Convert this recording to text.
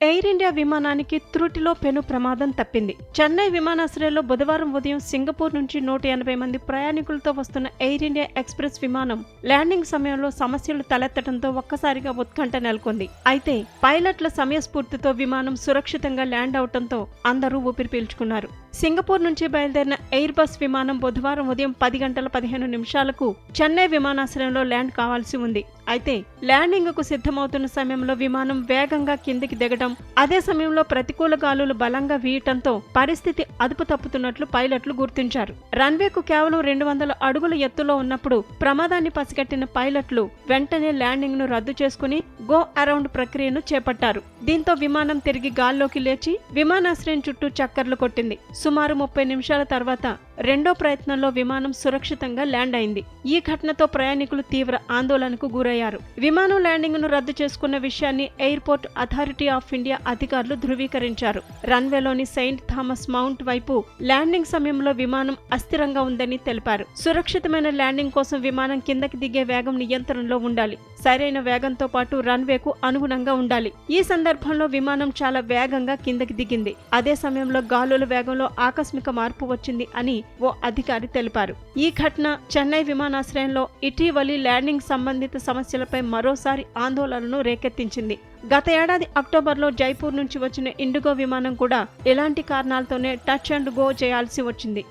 Air India విమానానికి త్రుటిలో పెను ప్రమాదం తప్పింది. చెన్నై విమానాశ్రయంలో బుధవారం ఉదయం సింగపూర్ నుంచి నూట ఎనభై మంది ప్రయాణికులతో వస్తున్న ఎయిర్ ఇండియా ఎక్స్ప్రెస్ విమానం ల్యాండింగ్ సమయంలో సమస్యలు తలెత్తడంతో ఒక్కసారిగా ఉత్కంఠ నెలకొంది. అయితే పైలట్ల సమయస్ఫూర్తితో విమానం సురక్షితంగా ల్యాండ్ అవడంతో అందరూ ఊపిరి పీల్చుకున్నారు. సింగపూర్ నుంచి బయలుదేరిన ఎయిర్ బస్ విమానం బుధవారం ఉదయం పది గంటల పదిహేను నిమిషాలకు చెన్నై విమానాశ్రయంలో ల్యాండ్ కావాల్సి ఉంది. అయితే ల్యాండింగ్కు సిద్ధమవుతున్న సమయంలో విమానం వేగంగా కిందికి దిగడం అదే సమయంలో ప్రతికూల గాలులు బలంగా వీయటంతో పరిస్థితి అదుపు తప్పుతున్నట్లు పైలట్లు గుర్తించారు. రన్వేకు కేవలం రెండు వందల అడుగుల ఎత్తులో ఉన్నప్పుడు ప్రమాదాన్ని పసిగట్టిన పైలట్లు వెంటనే ల్యాండింగ్ను రద్దు చేసుకుని గో అరౌండ్ ప్రక్రియను చేపట్టారు. దీంతో విమానం తిరిగి గాల్లోకి లేచి విమానాశ్రయం చుట్టూ చక్కర్లు కొట్టింది. సుమారు ముప్పై నిమిషాల తర్వాత రెండో ప్రయత్నంలో విమానం సురక్షితంగా ల్యాండ్ అయింది. ఈ ఘటనతో ప్రయాణికులు తీవ్ర ఆందోళనకు గురయ్యారు. విమానం ల్యాండింగ్ను రద్దు చేసుకున్న విషయాన్ని ఎయిర్పోర్ట్ అథారిటీ ఆఫ్ ఇండియా అధికారులు ధృవీకరించారు. రన్వేలోని సెయింట్ థామస్ మౌంట్ వైపు ల్యాండింగ్ సమయంలో విమానం అస్థిరంగా ఉందని తెలిపారు. సురక్షితమైన ల్యాండింగ్ కోసం విమానం కిందకి దిగే వేగం నియంత్రణలో ఉండాలి. సరైన వేగంతో పాటు రన్వేకు అనుగుణంగా ఉండాలి. ఈ సందర్భంలో విమానం చాలా వేగంగా కిందకి దిగింది. అదే సమయంలో గాలుల వేగంలో ఆకస్మిక మార్పు వచ్చింది అని ఓ అధికారి తెలిపారు. ఈ ఘటన చెన్నై విమానాశ్రయంలో ఇటీవలి ల్యాండింగ్ సంబంధిత సమస్యలపై మరోసారి ఆందోళనను రేకెత్తించింది. గత ఏడాది అక్టోబర్లో జైపూర్ నుంచి వచ్చిన ఇండిగో విమానం కూడా ఇలాంటి కారణాలతోనే టచ్ అండ్ గో చేయాల్సి వచ్చింది.